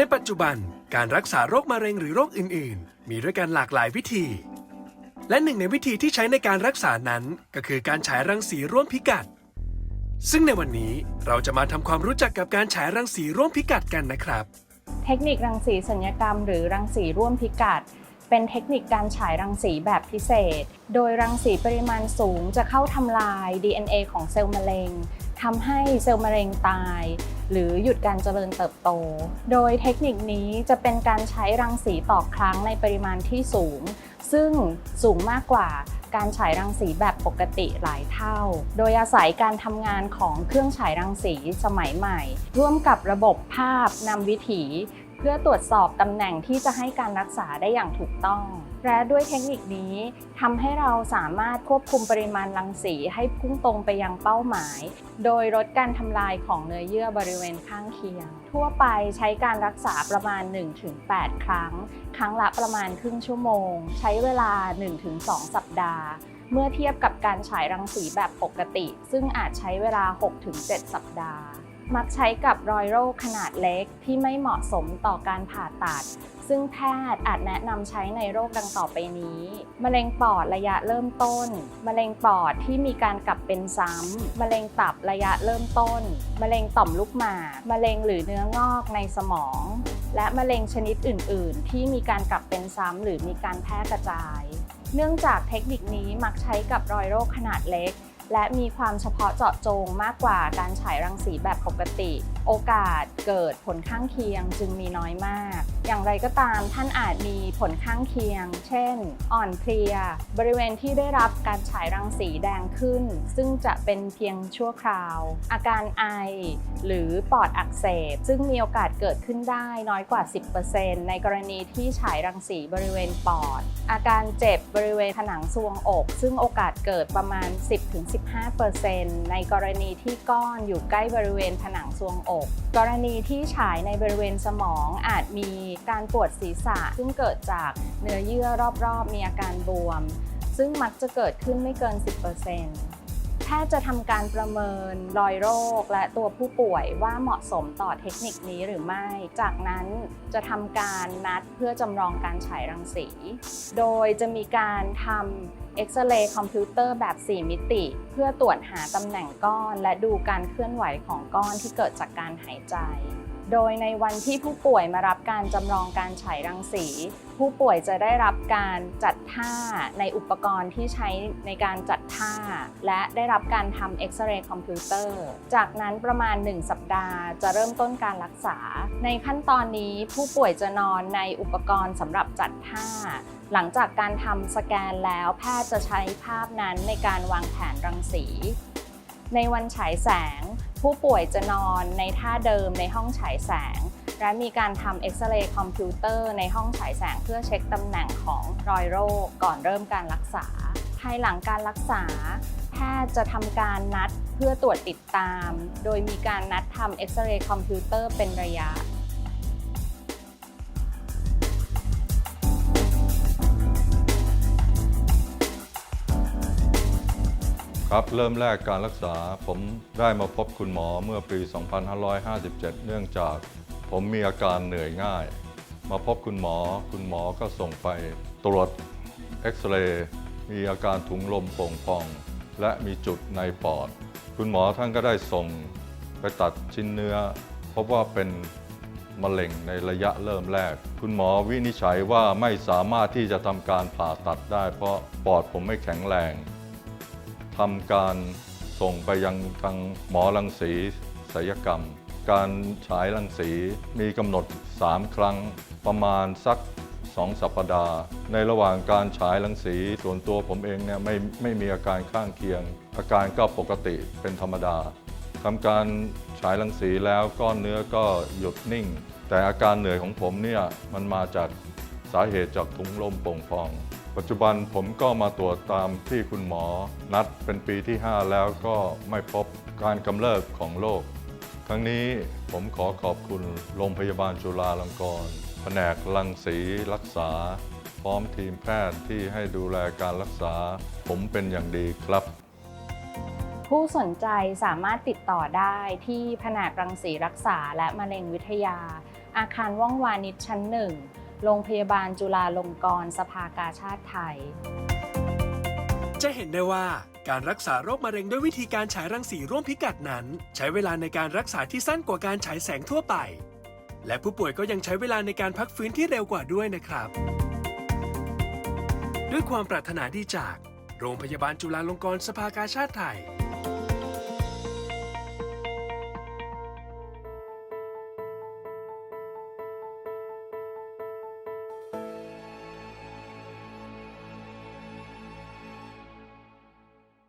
ในปัจจุบันการรักษาโรคมะเร็งหรือโรคอื่น ๆ มีด้วยกันหลากหลายวิธี และหนึ่งในวิธีที่ใช้ในการรักษานั้นก็คือการฉายรังสีร่วมพิกัด ซึ่งในวันนี้เราจะมาทำความรู้จักกับการฉายรังสีร่วมพิกัดกันนะครับ เทคนิครังสีสัญญกรรม หรือรังสีร่วมพิกัด เป็นเทคนิคการฉายรังสีแบบพิเศษ โดยรังสีปริมาณสูงจะเข้าทำลาย DNA ของเซลล์มะเร็ง ทำให้เซลล์มะเร็งตาย หรือหยุดการเจริญเติบโต โดยเทคนิคนี้จะเป็นการใช้รังสีต่อครั้งในปริมาณที่สูง ซึ่งสูงมากกว่าการฉายรังสีแบบปกติหลายเท่า โดยอาศัยการทำงานของเครื่องฉายรังสีสมัยใหม่ ร่วมกับระบบภาพนำวิถี เพื่อตรวจสอบตำแหน่งที่จะให้การรักษาได้อย่างถูกต้อง และด้วยเทคนิคนี้ทำให้เราสามารถควบคุมปริมาณรังสีให้พุ่งตรงไปยังเป้าหมาย โดยลดการทำลายของเนื้อเยื่อบริเวณข้างเคียง ทั่วไปใช้การรักษาประมาณ 1-8 ครั้ง ครั้งละประมาณครึ่งชั่วโมง ใช้เวลา 1-2 สัปดาห์เมื่อเทียบกับการฉายรังสีแบบปกติ ซึ่งอาจใช้เวลา 6-7 สัปดาห์ มักใช้กับรอยโรคขนาดเล็กที่ไม่เหมาะสมต่อการผ่าตัด ซึ่งแพทย์อาจแนะนำใช้ในโรคดังต่อไปนี้ มะเร็งปอดระยะเริ่มต้น มะเร็งปอดที่มีการกลับเป็นซ้ำ มะเร็งตับระยะเริ่มต้น มะเร็งต่อมลูกหมาก มะเร็งหรือเนื้องอกในสมอง และมะเร็งชนิดอื่น ๆ ที่มีการกลับเป็นซ้ำหรือมีการแพร่กระจาย เนื่องจากเทคนิคนี้มักใช้กับรอยโรคขนาดเล็ก และมีความเฉพาะเจาะจงมากกว่าการฉายรังสีแบบปกติ โอกาสเกิดผลข้างเคียงจึงมีน้อยมาก อย่างไรก็ตามท่านอาจมีผลข้างเคียง เช่น อ่อนเพลีย บริเวณที่ได้รับการฉายรังสีแดงขึ้น ซึ่งจะเป็นเพียงชั่วคราว อาการไอ หรือปอดอักเสบ ซึ่งมีโอกาสเกิดขึ้นได้น้อยกว่า 10%ในกรณีที่ฉายรังสีบริเวณปอด อาการเจ็บบริเวณผนังซวงอก ซึ่งโอกาสเกิดประมาณ 10-15%ในกรณีที่ก้อนอยู่ใกล้บริเวณผนังซวงอก กรณีที่ฉายในบริเวณสมองอาจมีการปวดศีรษะ ซึ่งเกิดจากเนื้อเยื่อรอบๆ มีอาการบวม ซึ่งมักจะเกิดขึ้นไม่เกิน 10%แพทย์จะทำการประเมินรอยโรคและตัวผู้ป่วยว่าเหมาะสมต่อเทคนิคนี้หรือไม่ จากนั้นจะทำการนัดเพื่อจำลองการฉายรังสี โดยจะมีการทำเอ็กซเรย์คอมพิวเตอร์แบบ 4 มิติ เพื่อตรวจหาตำแหน่งก้อน และดูการเคลื่อนไหวของก้อนที่เกิดจากการหายใจ โดยในวันที่ผู้ป่วยมารับการจำลองการฉายรังสี ผู้ป่วยจะได้รับการจัดท่าในอุปกรณ์ที่ใช้ในการจัดท่า และได้รับการทำเอ็กซเรย์คอมพิวเตอร์ จากนั้นประมาณ 1 สัปดาห์ จะเริ่มต้นการรักษา ในขั้นตอนนี้ผู้ป่วยจะนอนในอุปกรณ์สำหรับจัดท่า หลังจากการทำสแกนแล้วแพทย์จะใช้ภาพนั้นในการวางแผนรังสี ในวันฉายแสง ผู้ป่วยจะนอนในท่าเดิมในห้องฉายแสง และมีการทำเอ็กซเรย์คอมพิวเตอร์ในห้องฉายแสงเพื่อเช็คตำแหน่งของรอยโรคก่อนเริ่มการรักษา ภายหลังการรักษา แพทย์จะทำการนัดเพื่อตรวจติดตาม โดยมีการนัดทำเอ็กซเรย์คอมพิวเตอร์เป็นระยะ ครับเริ่มแรกการรักษาผมได้มาพบคุณหมอเมื่อปี 2557 เนื่องจากผมมีอาการเหนื่อยง่าย มาพบคุณหมอ คุณหมอก็ส่งไปตรวจเอ็กซเรย์มีอาการถุงลมโป่งพอง และมีจุดในปอด คุณหมอท่านก็ได้ส่งไปตัดชิ้นเนื้อ พบว่าเป็นมะเร็งในระยะเริ่มแรก คุณหมอวินิจฉัยว่าไม่สามารถที่จะทำการผ่าตัดได้ เพราะปอดผมไม่แข็งแรง ทำการส่งไปยังทางหมอรังสีศัลยกรรม การฉายรังสีมีกำหนด 3 ครั้งประมาณสัก2สัปดาห์ ในระหว่างการฉายรังสีส่วนตัวผมเองเนี่ยไม่ไม่มีอาการข้างเคียง อาการก็ปกติเป็นธรรมดาทำการฉายรังสีแล้วก้อนเนื้อก็หยุดนิ่ง แต่อาการเหนื่อยของผมเนี่ยมันมาจากสาเหตุจากถุงลมโป่งพอง ปัจจุบันผมก็มาตรวจตามที่คุณหมอนัดเป็นปีที่ 5 แล้วก็ไม่พบการกำเริบของโรคทั้งนี้ผมขอขอบคุณโรงพยาบาลจุฬาลงกรณ์แผนกรังสีรักษา พร้อมทีมแพทย์ที่ให้ดูแลการรักษา ผมเป็นอย่างดีครับ ผู้สนใจสามารถติดต่อได้ที่แผนกรังสีรักษาและมะเร็งวิทยา อาคารว่องวานิชชั้นหนึ่ง โรงพยาบาลจุฬาลงกรณ์สภากาชาติไทย จะเห็นได้ว่าการรักษาโรคมะเร็งด้วยวิธีการฉายรังสีร่วมพิกัดนั้น ใช้เวลาในการรักษาที่สั้นกว่าการฉายแสงทั่วไป และผู้ป่วยก็ยังใช้เวลาในการพักฟื้นที่เร็วกว่าด้วยนะครับ ด้วยความปรารถนาดีจาก โรงพยาบาลจุฬาลงกรณ์สภากาชาติไทย